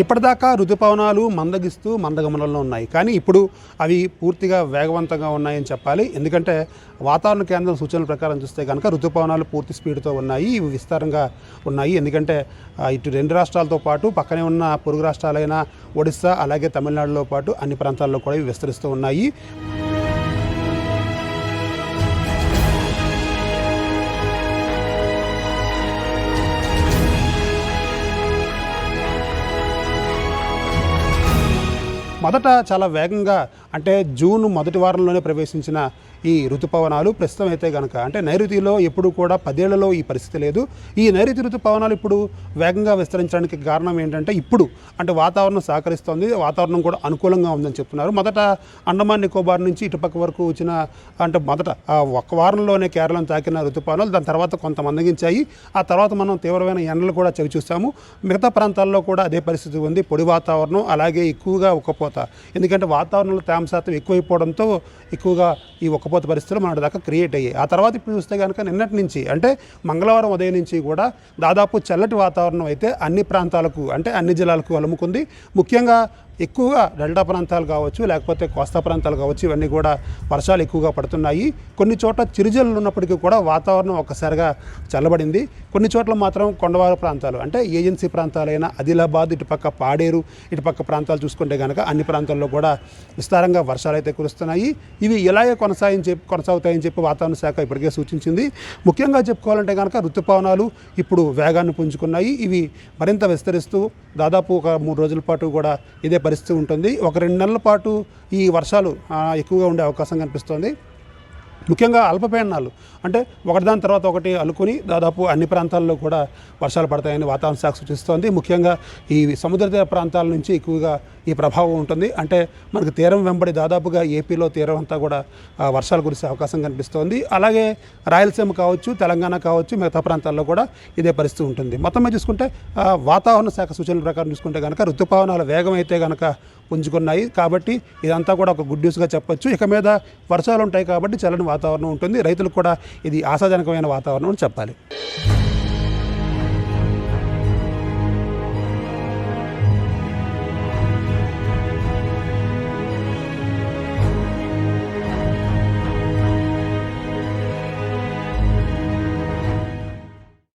ఇప్పటిదాకా ఋతుపవనాలు మందగిస్తూ మందగమనంలో ఉన్నాయి. కానీ ఇప్పుడు అవి పూర్తిగా వేగవంతంగా ఉన్నాయని చెప్పాలి. ఎందుకంటే వాతావరణ కేంద్రం సూచనల ప్రకారం చూస్తే కనుక ఋతుపవనాలు పూర్తి స్పీడ్తో ఉన్నాయి. ఇవి విస్తారంగా ఉన్నాయి. ఎందుకంటే ఇటు రెండు రాష్ట్రాలతో పాటు పక్కనే ఉన్న పొరుగు రాష్ట్రాలైన ఒడిస్సా అలాగే తమిళనాడులో పాటు అన్ని ప్రాంతాల్లో కూడా ఇవి విస్తరిస్తూ ఉన్నాయి. మొదట చాలా వేగంగా అంటే జూన్ మొదటి వారంలోనే ప్రవేశించిన ఈ ఋతుపవనాలు ప్రస్తుతం అయితే కనుక అంటే నైరుతిలో ఎప్పుడు కూడా పదేళ్ళలో ఈ పరిస్థితి లేదు. ఈ నైరుతి ఋతుపవనాలు ఇప్పుడు వేగంగా విస్తరించడానికి కారణం ఏంటంటే ఇప్పుడు అంటే వాతావరణం సహకరిస్తోంది వాతావరణం కూడా అనుకూలంగా ఉందని చెప్తున్నారు. మొదట అండమాన్ నికోబార్ నుంచి ఇటుపక్క వరకు వచ్చిన అంటే మొదట ఒక ఒక్క వారంలోనే కేరళం తాకిన ఋతుపవనాలు దాని తర్వాత కొంత మందగించాయి ఆ తర్వాత మనం తీవ్రమైన ఎండలు కూడా చవి చూస్తాము మిగతా ప్రాంతాల్లో కూడా అదే పరిస్థితి ఉంది. పొడి వాతావరణం అలాగే ఎక్కువగా ఉక్కపోత ఎందుకంటే వాతావరణంలో తేమ శాతం ఎక్కువైపోవడంతో ఎక్కువగా ఈ ఒక్కపోత పరిస్థితులు మన దాకా క్రియేట్ అయ్యాయి. ఆ తర్వాత ఇప్పుడు చూస్తే కనుక నిన్నటి నుంచి అంటే మంగళవారం ఉదయం నుంచి కూడా దాదాపు చల్లటి వాతావరణం అయితే అన్ని ప్రాంతాలకు అంటే అన్ని జిల్లాలకు అలుముకుంది. ముఖ్యంగా ఎక్కువగా డెల్టా ప్రాంతాలు కావచ్చు లేకపోతే కోస్తా ప్రాంతాలు కావచ్చు ఇవన్నీ కూడా వర్షాలు ఎక్కువగా పడుతున్నాయి. కొన్ని చోట్ల చిరుజల్లు ఉన్నప్పటికీ కూడా వాతావరణం ఒక్కసారిగా చల్లబడింది. కొన్ని చోట్ల మాత్రం కొండవార ప్రాంతాలు అంటే ఏజెన్సీ ప్రాంతాలైన ఆదిలాబాద్ ఇటుపక్క పాడేరు ఇటుపక్క ప్రాంతాలు చూసుకుంటే కనుక అన్ని ప్రాంతాల్లో కూడా విస్తారంగా వర్షాలు అయితే కురుస్తున్నాయి. ఇవి ఇలాగే కొనసాగని చెప్పి కొనసాగుతాయని చెప్పి వాతావరణ శాఖ ఇప్పటికే సూచించింది. ముఖ్యంగా చెప్పుకోవాలంటే కనుక ఋతుపవనాలు ఇప్పుడు వేగాన్ని పుంజుకున్నాయి. ఇవి మరింత విస్తరిస్తూ దాదాపు ఒక మూడు రోజుల పాటు కూడా ఇదే పరిస్థితి ఉంటుంది. ఒక రెండు నెలల పాటు ఈ వర్షాలు ఎక్కువగా ఉండే అవకాశం కనిపిస్తోంది. ముఖ్యంగా అల్పపీడనాలు. అంటే ఒకటిదాని తర్వాత ఒకటి అలుకుని దాదాపు అన్ని ప్రాంతాల్లో కూడా వర్షాలు పడతాయని వాతావరణ శాఖ సూచిస్తోంది. ముఖ్యంగా ఈ సముద్ర తీర ప్రాంతాల నుంచి ఎక్కువగా ఈ ప్రభావం ఉంటుంది. అంటే మనకు తీరం వెంబడి దాదాపుగా ఏపీలో తీరం అంతా కూడా వర్షాలు కురిసే అవకాశం కనిపిస్తోంది. అలాగే రాయలసీమ కావచ్చు తెలంగాణ కావచ్చు మిగతా ప్రాంతాల్లో కూడా ఇదే పరిస్థితి ఉంటుంది. మొత్తం మీద చూసుకుంటే వాతావరణ శాఖ సూచనల ప్రకారం చూసుకుంటే కనుక ఋతుపవనాల వేగం అయితే కనుక పుంజుకున్నాయి. కాబట్టి ఇదంతా కూడా ఒక గుడ్ న్యూస్గా చెప్పొచ్చు. ఇక మీద వర్షాలు ఉంటాయి కాబట్టి చల్లని వాతావరణం ఉంటుంది. రైతులకు కూడా ఇది ఆశాజనకమైన వాతావరణం అని చెప్పాలి.